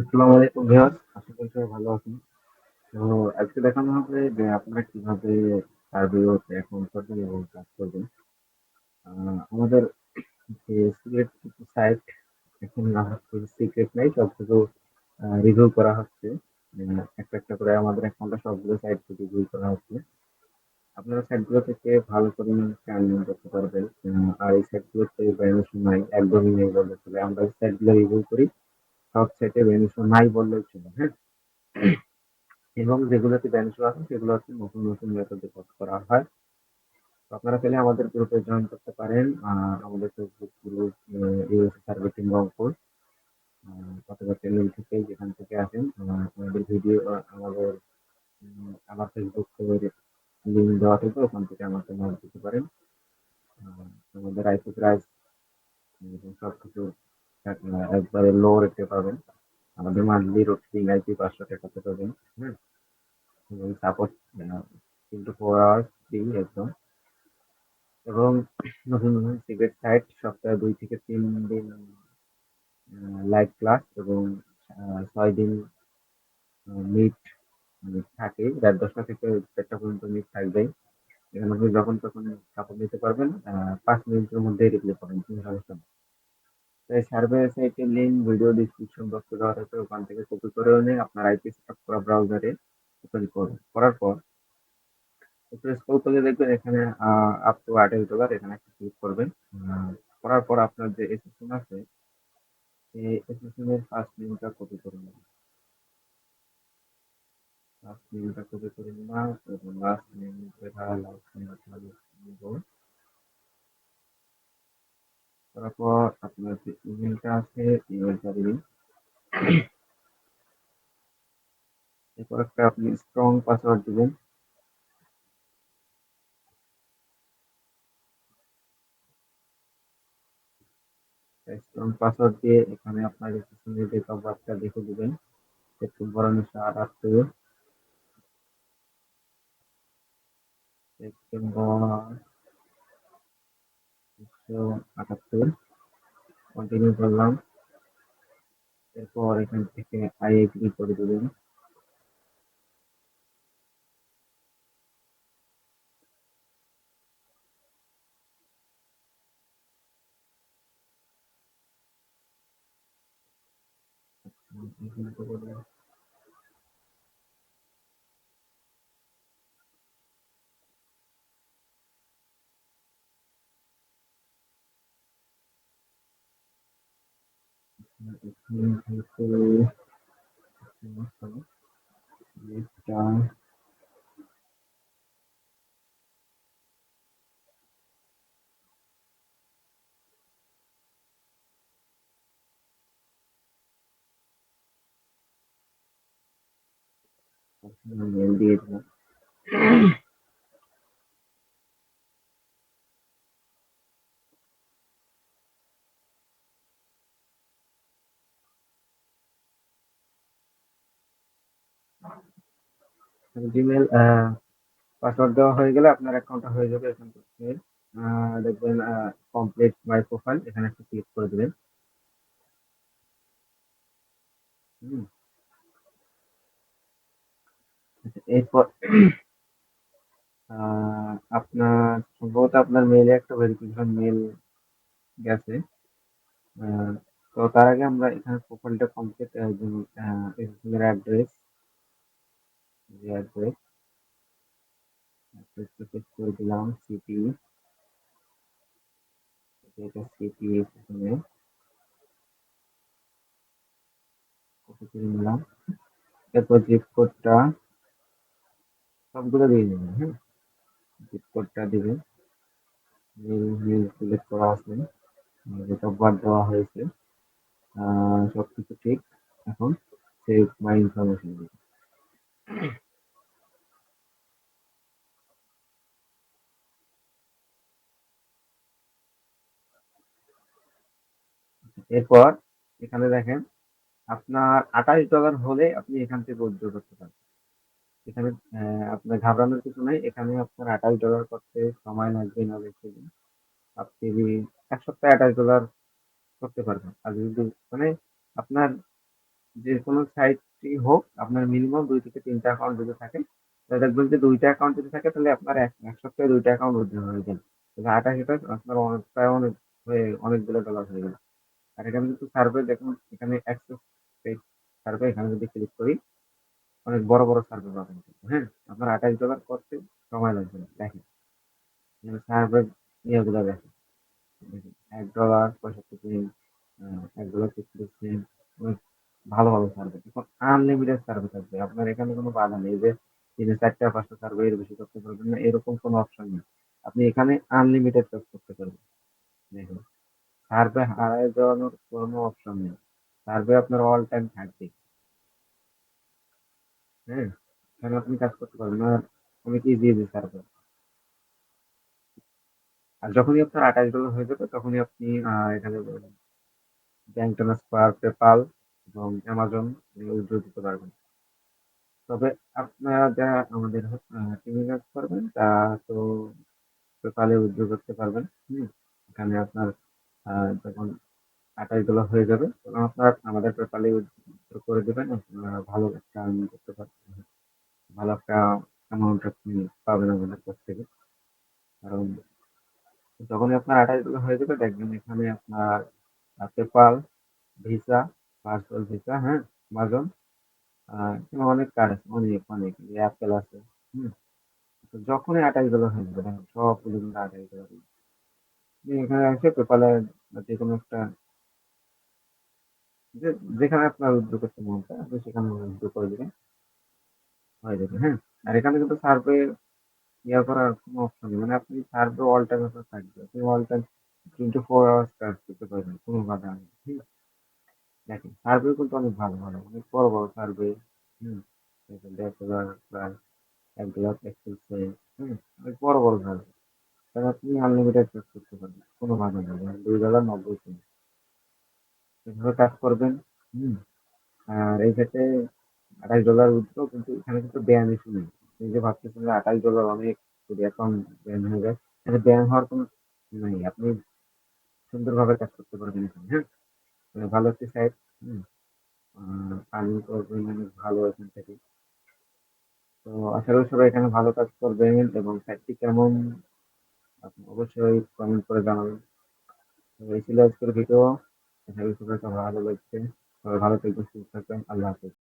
আসসালামু আলাইকুম ভিউয়ার্স, আশা করি সবাই ভালো আছেন। তো আজকে দেখানো হবে যে আপনারা কীভাবে সার্ভেও অ্যাকাউন্ট করবেন এবং কাজ করবেন। আমাদের যে সিক্রেট কিছু সাইট এখন না হচ্ছে সিক্রেট নাই সবগুলো রিভিউ করা হচ্ছে। একটা একটা করে আমাদের অ্যাকাউন্টে সবগুলো সাইট রিভিউ করা হচ্ছে। আপনারা সাইটগুলো থেকে ভালো পরিমাণ আর্নিং করতে পারবেন। আর এই সাইটগুলোতে ভ্যালুয়েশন নাই, একদমই নেই বললে আমরা যে সাইটগুলো রিভিউ করি সব সেটে ভ্যালুয়েশন নাই বললেই চলে হ্যাঁ? এবং যেগুলোতে ব্যান শো আছে, সেগুলো হচ্ছে নতুন নতুন মেথডে পোস্ট করা হয়। আপনারা চাইলে আমাদের গ্রুপে জয়েন করতে পারেন আমাদের Facebook group US survey Rangpur অথবা চ্যানেল থেকে যেখান থেকে আসেন আমাদের ভিডিও আমাদের আমার ফেসবুক লিঙ্ক দেওয়া থাকবে ওখান থেকে আমাকে নক দিতে পারেন। আমাদের আইপি প্রাইস সব কিছু একবারে লো রেটে পাবেন। আমাদের মান্থলি রুটিন আইপি পাঁচশো টাকাতে পাবেন হ্যাঁ এবং সাপোর্ট কিন্তু ফোর আওয়ার্স ফ্রি একদম। এবং নতুন নতুন সিক্রেট সাইট সপ্তাহে দুই থেকে তিন দিন লাইভ ক্লাস এবং ছয় দিন মিট থাকে। রাত দশটা থেকে চারটা পর্যন্ত মিট থাকবেই। এখানে আপনি যখন তখন সাপোর্ট নিতে পারবেন পাঁচ মিনিটের মধ্যে রিপ্লাই পাবেন, কোনো সমস্যা নেই। এই সাইটের লিঙ্ক ভিডিও ডিসক্রিপশন বক্সে দেওয়া থাকবে। ওখান থেকে কপি করেও নিয়ে আপনার আইপি সেটআপ করা ব্রাউজারে ওপেন করবেন করার পর একটু স্ক্রল করলে দেখবেন এখানে আপ টু আঠাশ ডলার এখানে একটা ক্লিক করবেন। করার পর আপনার যে এসএসএন আছে, এই এসএসএন এর ফার্স্ট নেমটা কপি করে নেবেন ফার্স্ট নেমটা কপি করে নেওয়া এবং লাস্ট নেম যেটা লাস্ট নিব তারপর আপনার যে ইমেলটা আছে ইমেলটা দিবেন। এরপর একটা আপনি স্ট্রং পাসওয়ার্ড দিবেন। স্ট্রং পাসওয়ার্ড দিয়ে এখানে আপনার এসএসএন এর ডেট অফ বার্থটা লিখে দিবেন। সেপ্টেম্বর উনিশশো আটাত্তর সেপ্টেম্বর উনিশশো আটাত্তর। কন্টিনিউ করলাম। এরপর এখান থেকে আই এগ্রি করে দেবেন। এখানে তো বললাম এখানে হয়তো এটা মেল দিয়ে দিলাম জিমেল পাসওয়ার্ড দেওয়া হয়ে গেলে আপনার অ্যাকাউন্টটা হয়ে যাবে এখান থেকে। দেখবেন কমপ্লিট মাই প্রোফাইল এখানে একটা ক্লিক করে দেবেন। আচ্ছা, এরপর আপনার সম্ভবত আপনার মেইলে একটা ভেরিফিকেশন মেল গেছে। তো তার আগে আমরা এখানে প্রোফাইলটা কমপ্লিট অ্যাড্রেস যে দিলাম কপি করে নিলাম এরপর জিপ কোডটা সবগুলো দিয়ে দেবেন হ্যাঁ? জিপ কোডটা দিবেন। সিলেক্ট করা আছে। বার্থ দেওয়া হয়েছে। আহ, সবকিছু ঠিক। এখন সেভ মাই ইনফরমেশন দিবেন এরপর এখানে দেখেন আপনার আঠাশ ডলার হলে আপনি এখান থেকে উইথড্র করতে পারেন এখানে আপনার ঘাবড়ানোর কিছু নাই এখানে আপনার আঠাশ ডলার করতে সময় লাগবে না বেশি দিন আপনি এক সপ্তাহে আঠাশ ডলার করতে পারবেন আর যদি মানে আপনার যেকোনো সাইটই হোক আপনার মিনিমাম দুই থেকে ৩ টা অ্যাকাউন্ট যদি থাকে, তাহলে দেখবেন যে ২ টা অ্যাকাউন্ট যদি থাকে তাহলে আপনার এক এক সপ্তাহে ২ টা অ্যাকাউন্ট উইথড্র হয়ে যাবে। তাহলে ২৮ টা আপনার অনেক প্রায় অনেক হয়ে অনেকগুলো ডলার হয়ে গেল। আর এখানে কিন্তু সার্ভে দেখুন এখানে অ্যাক্সেস পেজ সার্ভে এখানে যদি ক্লিক করি, অনেক বড়, বড় সার্ভে পাবেন হ্যাঁ? আপনার ২৮ ডলার করতে সময় লাগবে না। দেখেন। সার্ভে সার্ভের ইয়েগুলা দেখেন। দেখেন $১ ৬৫ সেন্ট, আ $১.৩৬ অনেক ভালো, ভালো সার্ভে। এখন আনলিমিটেড সার্ভে থাকবে। আপনার এখানে কোনো বাধা নেই যে দিনে ৪ টা ৫ টা সার্ভে এর বেশি করতে পারবেন না, এরকম কোনো অপশন নেই। আপনি এখানে আনলিমিটেড কাজ করতে পারবেন। দেখুন। সার্ভে হারায় যাওয়ানোর কোনো অপশন নেই। সার্ভে আপনার অল টাইম থাকবেই। হ্যাঁ? এখানে আপনি কাজ করতে পারবেন। আর অনেক ইজি, ইজি সার্ভে। আর যখনই আপনার $২৮ হয়ে যাবে তখনই আপনি এখানে ব্যাংক ট্রান্সফার, PayPal এবং এগুলো উইথড্র দিতে পারবেন। তবে আপনারা যারা আমাদের টিমে কাজ করবেন তা তো এ উইথড্র করতে পারবেন। হুম? এখানে আপনার যখন $২৮ হয়ে যাবে তখন আপনার আমাদের এ করে দেবেন আপনারা ভালো একটা আর্নিং করতে পারবেন। ভালো একটা অ্যামাউন্ট আপনি পাবেন আমাদের কাছ থেকে। কারণ যখনই আপনার $২৮ হয়ে যাবে দেখবেন এখানে আপনার PayPal, Visa, ভার্চুয়াল ভিসা, হ্যাঁ? আ এখানে অনেক কার্ড আছে। অনেক, অনেক Apple আছে। হুম? তো যখনই $২৮ হয়ে যাবে দেখেন সবগুলো কিন্তু $২৮ দিয়ে আপনি এখানে এসে PayPal এ যেকোনো একটা যে যেখানে আপনার উইথড্র করতে মন চায় আপনি সেখানে উইথড্র করে দিবেন। হয়ে যাবে, হ্যাঁ? আর এখানে কিন্তু সার্ভে ইয়া করার কোনো অপশন নেই। মানে আপনি সার্ভে অল টাইম আপনার থাকবে। আপনি অল টাইম 24 আওয়ার্স কাজ করতে পারবেন। কোনো বাধা নেই। হুম? দেখেন সার্ভেও কিন্তু অনেক ভালো, ভালো অনেক বড়, বড় সার্ভে, হুম? দেখেন $১০,০০০ প্রায় $১,৬১,০০০ হুম? অনেক বড়, বড় সার্ভে। তাহলে আপনি আনলিমিটেড কাজ করতে পারবেন। কোনো বাধা নেই। $২.৯০ এভাবে কাজ করবেন, হুম? আর এই ক্ষেত্রে $২৮ উইথড্র কিন্তু এখানে কিন্তু ব্যায়াম ইস্যু নেই। আপনি যে ভাবতেছেন যে $২৮ অনেক যদি অ্যাকাউন্ট ব্যান হয়ে যায়, এখানে ব্যায়াম হওয়ার কোনো নেই আপনি সুন্দরভাবে কাজ করতে পারবেন এখানে, হ্যাঁ? ভালো একটি সাইট, হুম? আর্নিং করবেন অনেক ভালো এখান থেকে। তো আশা করি সবাই এখানে ভালো কাজ করবেন এবং সাইটটি কেমন আপনি অবশ্যই কমেন্ট করে জানাবেন। এই ছিল আজকের ভিডিও। ভালো লাগছে। ভালো থাকবেন, সুস্থ থাকবেন। আল্লাহ হাফেজ।